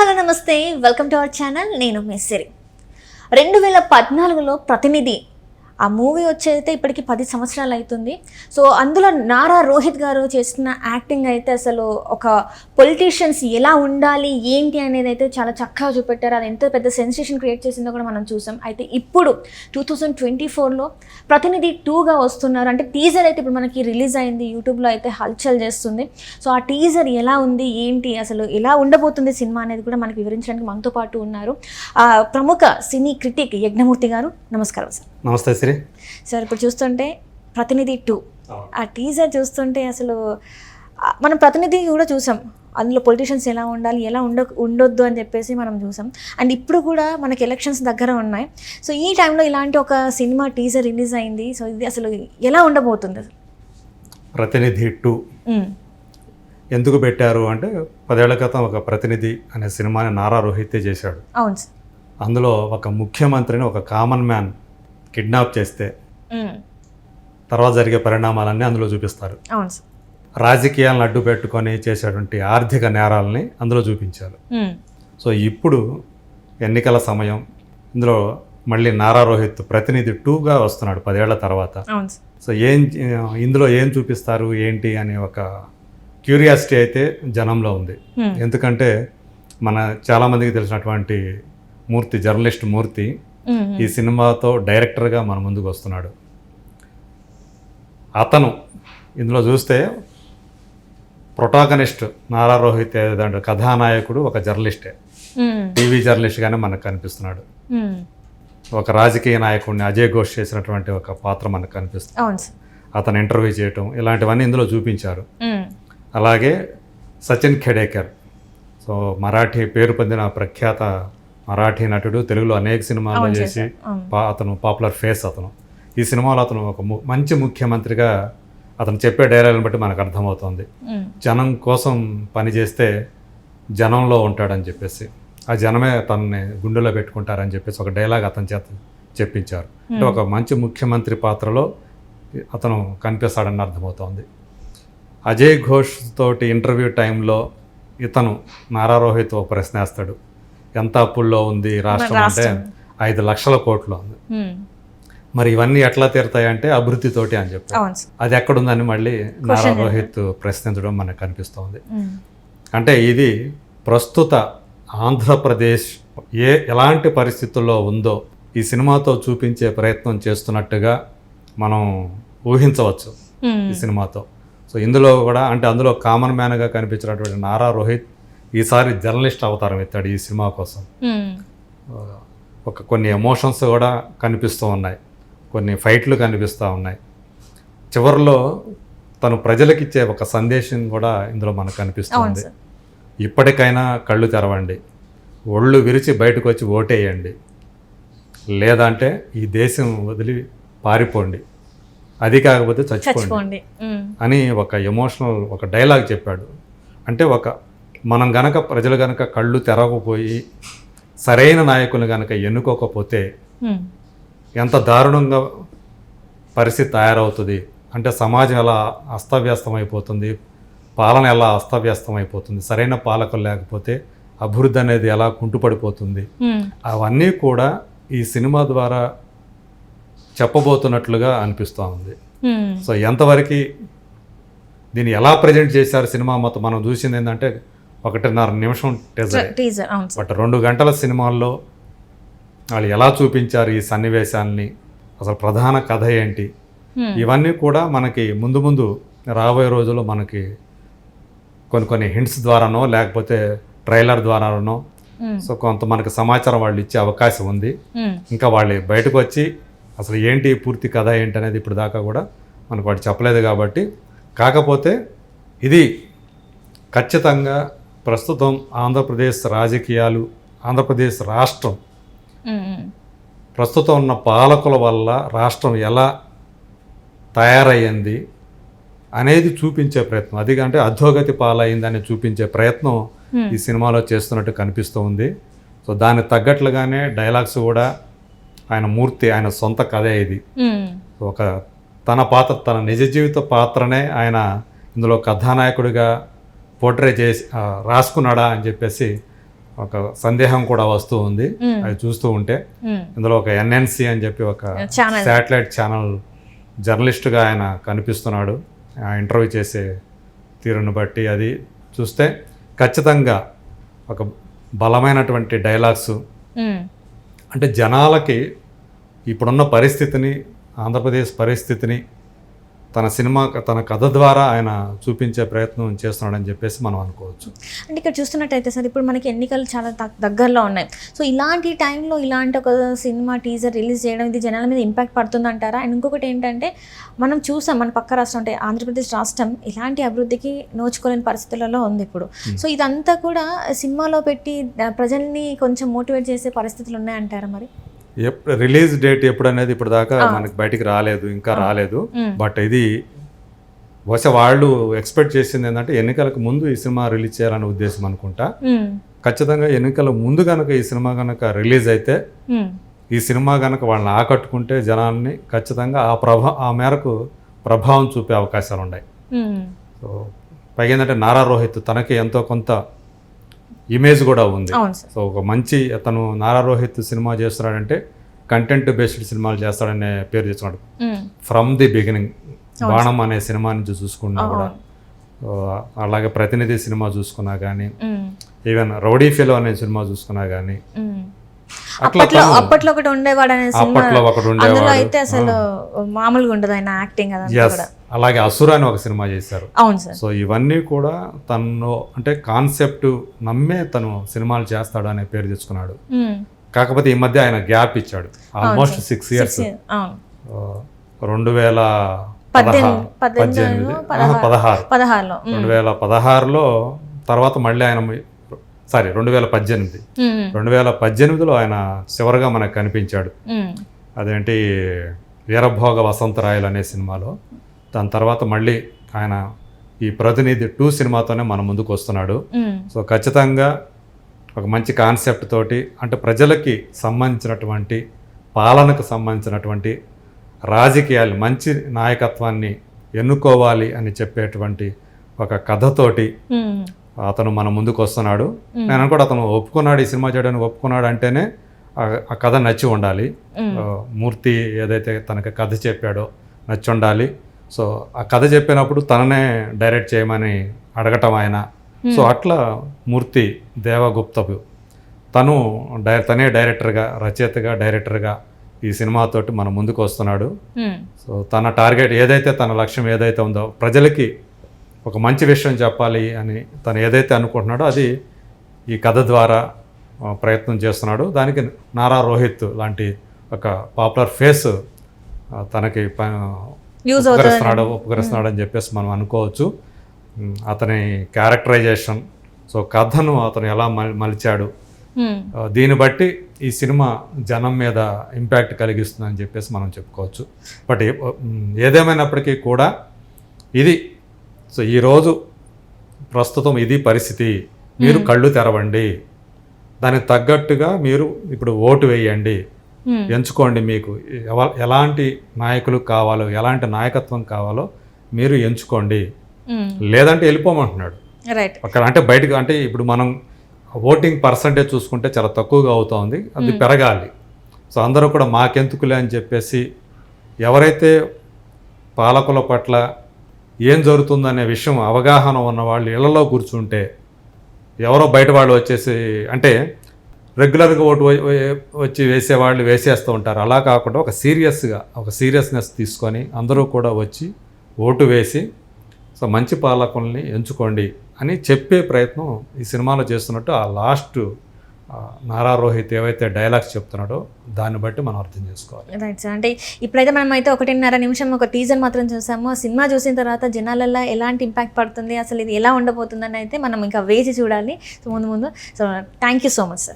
Hello నమస్తే. Welcome to our channel. నేను మిస్సిరి రెండు వేల పద్నాలుగులో ప్రతినిధి ఆ మూవీ వచ్చైతే ఇప్పటికి పది సంవత్సరాలు అవుతుంది సో అందులో నారా రోహిత్ గారు చేసిన యాక్టింగ్ అయితే అసలు ఒక పొలిటీషియన్స్ ఎలా ఉండాలి ఏంటి అనేది అయితే చాలా చక్కగా చూపెట్టారు. అది ఎంత పెద్ద సెన్సేషన్ క్రియేట్ చేసిందో కూడా మనం చూసాం. అయితే ఇప్పుడు టూ థౌజండ్ ట్వంటీ ఫోర్లో ప్రతినిధి టూగా వస్తున్నారు. అంటే టీజర్ అయితే ఇప్పుడు మనకి రిలీజ్ అయింది. యూట్యూబ్లో అయితే హల్చల్ చేస్తుంది. సో ఆ టీజర్ ఎలా ఉంది ఏంటి అసలు ఎలా ఉండబోతుంది సినిమా అనేది కూడా మనకి వివరించడానికి మనతో పాటు ఉన్నారు. ప్రముఖ సినీ క్రిటిక్ యజ్ఞమూర్తి గారు నమస్కారం సార్. నమస్తే శ్రీ సార్. ఇప్పుడు చూస్తుంటే ప్రతినిధి టూ. ఆ టీజర్ చూస్తుంటే అసలు మనం ప్రతినిధి కూడా చూసాం. అందులో పొలిటీషియన్స్ ఎలా ఉండాలి ఎలా ఉండ ఉండొద్దు అని చెప్పేసి మనం చూసాం. అండ్ ఇప్పుడు కూడా మనకి ఎలక్షన్స్ దగ్గర ఉన్నాయి. సో ఈ టైంలో ఇలాంటి ఒక సినిమా టీజర్ రిలీజ్ అయింది. సో ఇది అసలు ఎలా ఉండబోతుంది? ప్రతినిధి టూ. ఎందుకు పెట్టారు అంటే పదేళ్ళ క్రితం ఒక ప్రతినిధి అనే సినిమాని నారా రోహితే చేశాడు. అవును సార్. అందులో ఒక ముఖ్యమంత్రిని ఒక కామన్ మ్యాన్ కిడ్నాప్ చేస్తే తర్వాత జరిగే పరిణామాలన్నీ అందులో చూపిస్తారు. రాజకీయాలను అడ్డు పెట్టుకొని చేసేటువంటి ఆర్థిక నేరాలని అందులో చూపించారు. సో ఇప్పుడు ఎన్నికల సమయం ఇందులో మళ్ళీ నారా రోహిత్ ప్రతినిధి టూగా వస్తున్నాడు పదేళ్ళ తర్వాత. సో ఏం ఇందులో ఏం చూపిస్తారు ఏంటి అనే ఒక క్యూరియాసిటీ అయితే జనంలో ఉంది. ఎందుకంటే మన చాలామందికి తెలిసినటువంటి మూర్తి జర్నలిస్ట్ మూర్తి ఈ సినిమాతో డైరెక్టర్గా మన ముందుకు వస్తున్నాడు. అతను ఇందులో చూస్తే ప్రొటాగనిస్ట్ నారా రోహిత్ ఏదంటే కథానాయకుడు ఒక జర్నలిస్టే. టీవీ జర్నలిస్ట్గానే మనకు కనిపిస్తున్నాడు. ఒక రాజకీయ నాయకుడిని అజయ్ ఘోష్ చేసినటువంటి ఒక పాత్ర మనకు కనిపిస్తుంది. అతను ఇంటర్వ్యూ చేయటం ఇలాంటివన్నీ ఇందులో చూపించారు. అలాగే సచిన్ ఖెడేకర్. సో మరాఠీ పేరు పొందిన ప్రఖ్యాత మరాఠీ నటుడు తెలుగులో అనేక సినిమాలు చేసి అతను పాపులర్ ఫేస్ అతను. ఈ సినిమాలో అతను ఒక మంచి ముఖ్యమంత్రిగా అతను చెప్పే డైలాగులను బట్టి మనకు అర్థమవుతుంది. జనం కోసం పనిచేస్తే జనంలో ఉంటాడని చెప్పేసి ఆ జనమే తనని గుండెలో పెట్టుకుంటారని చెప్పేసి ఒక డైలాగ్ అతని చేత చెప్పించారు. అంటే ఒక మంచి ముఖ్యమంత్రి పాత్రలో అతను కనిపిస్తాడని అర్థమవుతోంది. అజయ్ ఘోష్ తోటి ఇంటర్వ్యూ టైంలో ఇతను నారా రోహిత్ ఒక ప్రశ్న వేస్తాడు. ఎంత అప్పుల్లో ఉంది రాష్ట్రం అంటే. ఐదు లక్షల కోట్లు ఉంది. మరి ఇవన్నీ ఎట్లా తీరుతాయంటే అభివృద్ధితోటి అని చెప్పారు. సార్. అది ఎక్కడుందని మళ్ళీ నారా రోహిత్ ప్రశ్నించడం మనకు కనిపిస్తోంది. అంటే ఇది ప్రస్తుత ఆంధ్రప్రదేశ్ ఏ ఎలాంటి పరిస్థితుల్లో ఉందో ఈ సినిమాతో చూపించే ప్రయత్నం చేస్తున్నట్టుగా మనం ఊహించవచ్చు ఈ సినిమాతో. సో ఇందులో కూడా అంటే అందులో కామన్ మ్యాన్గా కనిపించినటువంటి నారా రోహిత్ ఈసారి జర్నలిస్ట్ అవతారం ఎత్తాడు ఈ సినిమా కోసం. ఒక కొన్ని ఎమోషన్స్ కూడా కనిపిస్తూ ఉన్నాయి. కొన్ని ఫైట్లు కనిపిస్తూ ఉన్నాయి. చివరిలో తను ప్రజలకిచ్చే ఒక సందేశం కూడా ఇందులో మనకు కనిపిస్తుంది ఇప్పటికైనా కళ్ళు తెరవండి. ఒళ్ళు విరిచి బయటకు వచ్చి ఓటేయండి. లేదంటే ఈ దేశం వదిలి పారిపోండి. అది కాకపోతే చచ్చిపోండి. అని ఒక ఎమోషనల్ ఒక డైలాగ్ చెప్పాడు. అంటే ఒక మనం గనక ప్రజలు గనక కళ్ళు తెరవకపోయి సరైన నాయకులు గనక ఎన్నుకోకపోతే ఎంత దారుణంగా పరిస్థితి తయారవుతుంది? అంటే సమాజం ఎలా అస్తవ్యస్తమైపోతుంది? పాలన ఎలా అస్తవ్యస్తమైపోతుంది? సరైన పాలకులు లేకపోతే అభివృద్ధి అనేది ఎలా కుంటుపడిపోతుంది? అవన్నీ కూడా ఈ సినిమా ద్వారా చెప్పబోతున్నట్లుగా అనిపిస్తూ ఉంది. సో ఎంతవరకు దీన్ని ఎలా ప్రజెంట్ చేశారు సినిమా మొత్తం? మనం చూసింది ఏంటంటే ఒకటిన్నర నిమిషం టెజర్ టీజర్ అవును సార్. బట్ రెండు గంటల సినిమాల్లో వాళ్ళు ఎలా చూపించారు ఈ సన్నివేశాన్ని? అసలు ప్రధాన కథ ఏంటి. ఇవన్నీ కూడా మనకి ముందు ముందు రాబోయే రోజుల్లో మనకి కొన్ని కొన్ని హింట్స్ ద్వారానో లేకపోతే ట్రైలర్ ద్వారానో సో కొంత మనకి సమాచారం వాళ్ళు ఇచ్చే అవకాశం ఉంది. ఇంకా వాళ్ళు బయటకు వచ్చి అసలు ఏంటి పూర్తి కథ ఏంటి అనేది ఇప్పుడు దాకా కూడా మనకు వాడు చెప్పలేదు కాబట్టి కాకపోతే ఇది ఖచ్చితంగా ప్రస్తుతం ఆంధ్రప్రదేశ్ రాజకీయాలు ఆంధ్రప్రదేశ్ రాష్ట్రం ప్రస్తుతం ఉన్న పాలకుల వల్ల రాష్ట్రం ఎలా తయారయ్యింది అనేది చూపించే ప్రయత్నం. అది అంటే అధోగతి పాలైందని చూపించే ప్రయత్నం ఈ సినిమాలో చేస్తున్నట్టు కనిపిస్తూ ఉంది సో దానికి తగ్గట్లుగానే డైలాగ్స్ కూడా ఆయన మూర్తి ఆయన సొంత కథే ఇది. ఒక తన పాత్ర తన నిజ జీవిత పాత్రనే ఆయన ఇందులో కథానాయకుడిగా పోర్ట్రే చేసి రాసుకున్నాడా అని చెప్పేసి ఒక సందేహం కూడా వస్తూ ఉంది. అది చూస్తూ ఉంటే. ఇందులో ఒక ఎన్ఎన్సి అని చెప్పి ఒక శాటిలైట్ ఛానల్ జర్నలిస్ట్గా ఆయన కనిపిస్తున్నాడు ఆ ఇంటర్వ్యూ చేసే తీరును బట్టి అది చూస్తే ఖచ్చితంగా ఒక బలమైనటువంటి డైలాగ్స్. అంటే జనాలకి ఇప్పుడున్న పరిస్థితిని ఆంధ్రప్రదేశ్ పరిస్థితిని తన సినిమా తన కథ ద్వారా ఆయన చూపించే ప్రయత్నం చేస్తున్నాడని చెప్పేసి మనం అనుకోవచ్చు. అంటే ఇక్కడ చూస్తున్నట్టయితే సార్ ఇప్పుడు మనకి ఎన్నికలు చాలా దగ్- దగ్గరలో ఉన్నాయి. సో ఇలాంటి టైంలో ఇలాంటి ఒక సినిమా టీజర్ రిలీజ్ చేయడం ఇది జనాల మీద ఇంపాక్ట్ పడుతుందంటారా? అండ్ ఇంకొకటి ఏంటంటే మనం చూసాం మన పక్క రాష్ట్రం అంటే ఆంధ్రప్రదేశ్ రాష్ట్రం ఇలాంటి అభివృద్ధికి నోచుకోలేని పరిస్థితులలో ఉంది ఇప్పుడు. సో ఇదంతా కూడా సినిమాలో పెట్టి ప్రజల్ని కొంచెం మోటివేట్ చేసే పరిస్థితులు ఉన్నాయంటారా మరి? రిలీజ్ డేట్ ఎప్పుడు అనేది ఇప్పుడు దాకా మనకి బయటికి రాలేదు ఇంకా రాలేదు. బట్ ఇది బహుశా వాళ్ళు ఎక్స్పెక్ట్ చేసింది ఏంటంటే ఎన్నికలకు ముందు ఈ సినిమా రిలీజ్ చేయాలనే ఉద్దేశం అనుకుంటా. ఖచ్చితంగా ఎన్నికల ముందు కనుక ఈ సినిమా కనుక రిలీజ్ అయితే. ఈ సినిమా కనుక వాళ్ళని ఆకట్టుకుంటే జనాల్ని ఖచ్చితంగా ఆ ప్రభా ఆ మేరకు ప్రభావం చూపే అవకాశాలు ఉన్నాయి. సో పైగా ఏంటంటే నారా రోహిత్ తనకి ఎంతో కొంత ఇమేజ్ కూడా ఉంది. సో ఒక మంచి అతను నారా రోహిత్ సినిమా చేస్తున్నాడంటే కంటెంట్ బేస్డ్ సినిమాలు చేస్తాడనే పేరు చేస్తున్నాడు. ఫ్రమ్ ది బిగినింగ్ బాణం అనే సినిమా నుంచి చూసుకున్నా కూడా అలాగే ప్రతినిధి సినిమా చూసుకున్నా కానీ. ఈవెన్ రౌడీ ఫిలో అనే సినిమా చూసుకున్నా కానీ అప్పట్లో అప్పట్లో ఒకటి ఉండేవాడు అనే సినిమా అప్పట్లో అందులో ఉండేవాడు. అయితే అసలు మామూలుగా ఉండదు ఆయన యాక్టింగ్ అదంతా కూడా. అలాగే అసుర అని ఒక సినిమా చేశారు. అవును సార్. సో ఇవన్నీ కూడా తను అంటే కాన్సెప్ట్ నమ్మే తను సినిమాలు చేస్తాడు అనే పేరు తెచ్చుకున్నాడు. కాకపోతే ఈ మధ్య ఆయన గ్యాప్ ఇచ్చాడు. ఆల్మోస్ట్ సిక్స్ ఇయర్స్ రెండు వేల పద్దెనిమిది పదహారు. రెండు వేల పదహారులో తర్వాత మళ్ళీ ఆయన సారీ రెండు వేల పద్దెనిమిది. రెండు వేల పద్దెనిమిదిలో ఆయన చివరిగా మనకు కనిపించాడు. అదేంటి వీరభోగ వసంతరాయలు అనే సినిమాలో. దాని తర్వాత మళ్ళీ ఆయన ఈ ప్రతినిధి టూ సినిమాతోనే మన ముందుకు వస్తున్నాడు. సో ఖచ్చితంగా ఒక మంచి కాన్సెప్ట్ తోటి అంటే ప్రజలకి సంబంధించినటువంటి పాలనకు సంబంధించినటువంటి రాజకీయాలు మంచి నాయకత్వాన్ని ఎన్నుకోవాలి అని చెప్పేటువంటి ఒక కథతోటి. అతను మన ముందుకు వస్తున్నాడు. నేను కూడా అతను ఒప్పుకున్నాడు ఈ సినిమా చేయడానికి ఒప్పుకున్నాడు అంటేనే ఆ- కథ నచ్చి ఉండాలి. మూర్తి ఏదైతే తనకి కథ చెప్పాడో నచ్చి ఉండాలి. సో ఆ కథ చెప్పినప్పుడు తననే డైరెక్ట్ చేయమని అడగటం ఆయన. సో అట్లా మూర్తి దేవగుప్తపు తను డై తనే డైరెక్టర్గా రచయితగా డైరెక్టర్గా ఈ సినిమాతోటి మన ముందుకు వస్తున్నాడు. మ్మ్. సో తన టార్గెట్ ఏదైతే తన లక్ష్యం ఏదైతే ఉందో ప్రజలకి ఒక మంచి విషయం చెప్పాలి అని తను ఏదైతే అనుకుంటున్నాడో అది ఈ కథ ద్వారా ప్రయత్నం చేస్తున్నాడు. దానికి నారా రోహిత్ లాంటి ఒక పాపులర్ ఫేస్ తనకి యూజ్ అవుతుంది. ఉపకరిస్తున్నాడు అని చెప్పేసి మనం అనుకోవచ్చు. అతని క్యారెక్టరైజేషన్ సో కథను అతను ఎలా మల్ మలిచాడు. దీన్ని బట్టి ఈ సినిమా జనం మీద ఇంపాక్ట్ కలిగిస్తుందని చెప్పేసి మనం చెప్పుకోవచ్చు. బట్ ఏదేమైనప్పటికీ కూడా ఇది సో ఈరోజు ప్రస్తుతం ఇది పరిస్థితి. మీరు కళ్ళు తెరవండి. దానికి తగ్గట్టుగా మీరు ఇప్పుడు ఓటు వేయండి. ఎంచుకోండి మీకు. ఎలాంటి నాయకులు కావాలో ఎలాంటి నాయకత్వం కావాలో మీరు ఎంచుకోండి. మ్మ్. లేదంటే వెళ్ళిపోమంటున్నాడు. రైట్ అక్కడ అంటే బయటకు అంటే ఇప్పుడు మనం ఓటింగ్ పర్సంటేజ్ చూసుకుంటే చాలా తక్కువగా అవుతోంది. అది పెరగాలి. సో అందరూ కూడా మాకెందుకులే అని చెప్పేసి ఎవరైతే పాలకుల పట్ల ఏం జరుగుతుందనే విషయం అవగాహన ఉన్న వాళ్ళు ఇళ్ళలో కూర్చుంటే ఎవరో బయట వాళ్ళు వచ్చేసి అంటే రెగ్యులర్గా ఓటు వచ్చి వేసేవాళ్ళు వేసేస్తూ ఉంటారు. అలా కాకుండా ఒక సీరియస్గా ఒక సీరియస్నెస్ తీసుకొని అందరూ కూడా వచ్చి ఓటు వేసి సో మంచి పాలకుల్ని ఎంచుకోండి అని చెప్పే ప్రయత్నం ఈ సినిమాలో చేస్తున్నట్టు ఆ లాస్ట్ నారా రోహిత్ ఏవైతే డైలాగ్స్ చెప్తున్నాడో దాన్ని బట్టి మనం అర్థం చేసుకోవాలి. రైట్ సార్ అంటే ఇప్పుడైతే మనం అయితే ఒకటిన్నర నిమిషం ఒక టీజర్ మాత్రం చూసాము. ఆ సినిమా చూసిన తర్వాత జనాలల్లో ఎలాంటి ఇంపాక్ట్ పడుతుంది? అసలు ఇది ఎలా ఉండబోతుందని అయితే మనం ఇంకా వేసి చూడాలి. సో ముందు ముందు. So thank you so much sir